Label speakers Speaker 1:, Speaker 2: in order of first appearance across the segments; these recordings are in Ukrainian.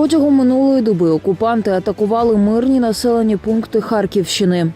Speaker 1: Протягом минулої доби окупанти атакували мирні населені пункти Харківщини.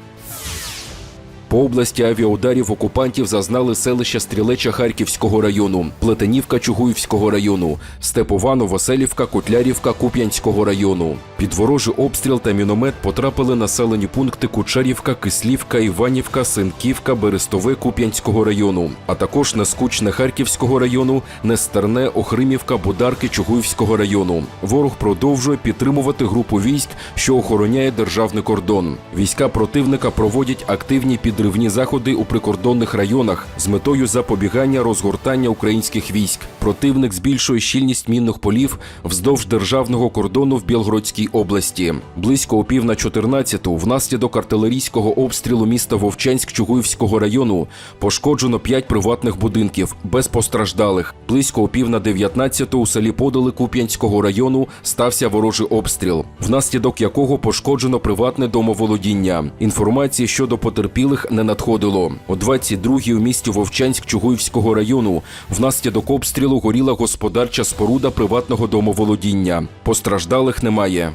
Speaker 2: По області авіаударів окупантів зазнали селища Стрілеча Харківського району, Плетенівка Чугуївського району, Степовано, Василівка, Котлярівка Куп'янського району. Під ворожий обстріл та міномет потрапили населені пункти Кучарівка, Кислівка, Іванівка, Синківка, Берестове Куп'янського району, а також Нескучне Харківського району, Нестерне, Охримівка, Бударки Чугуївського району. Ворог продовжує підтримувати групу військ, що охороняє державний кордон. Війська противника проводять активні підривні заходи у прикордонних районах з метою запобігання розгортання українських військ. Противник збільшує щільність мінних полів вздовж державного кордону в Білгородській області. Близько о пів на 14-ту внаслідок артилерійського обстрілу міста Вовчанськ Чугуївського району пошкоджено 5 приватних будинків без постраждалих. Близько о пів на 19-ту у селі Подоли Куп'янського району стався ворожий обстріл, внаслідок якого пошкоджено приватне домоволодіння. Інформації щодо потерпілих не надходило. О 22-й у місті Вовчанськ Чугуївського району внаслідок обстрілу горіла господарча споруда приватного домоволодіння. Постраждалих немає.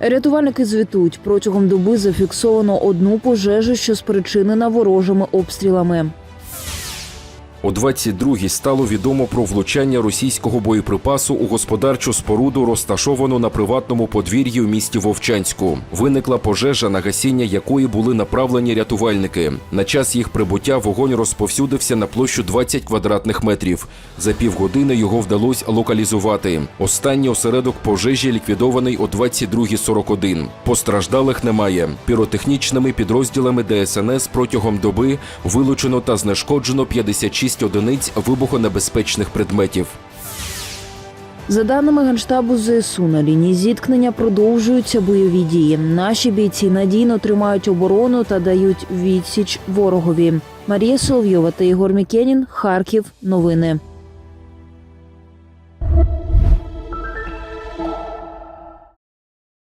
Speaker 1: Рятувальники звітують, протягом доби зафіксовано одну пожежу, що спричинена ворожими обстрілами.
Speaker 2: О 22-й стало відомо про влучання російського боєприпасу у господарчу споруду, розташовану на приватному подвір'ї у місті Вовчанську. Виникла пожежа, на гасіння якої були направлені рятувальники. На час їх прибуття вогонь розповсюдився на площу 20 квадратних метрів. За півгодини його вдалося локалізувати. Останній осередок пожежі ліквідований о 22.41. Постраждалих немає. Піротехнічними підрозділами ДСНС протягом доби вилучено та знешкоджено 56 одиниць вибухонебезпечних предметів.
Speaker 1: За даними Генштабу ЗСУ, на лінії зіткнення продовжуються бойові дії. Наші бійці надійно тримають оборону та дають відсіч ворогові. Марія Соловйова та Ігор Мікенін. Харків. Новини.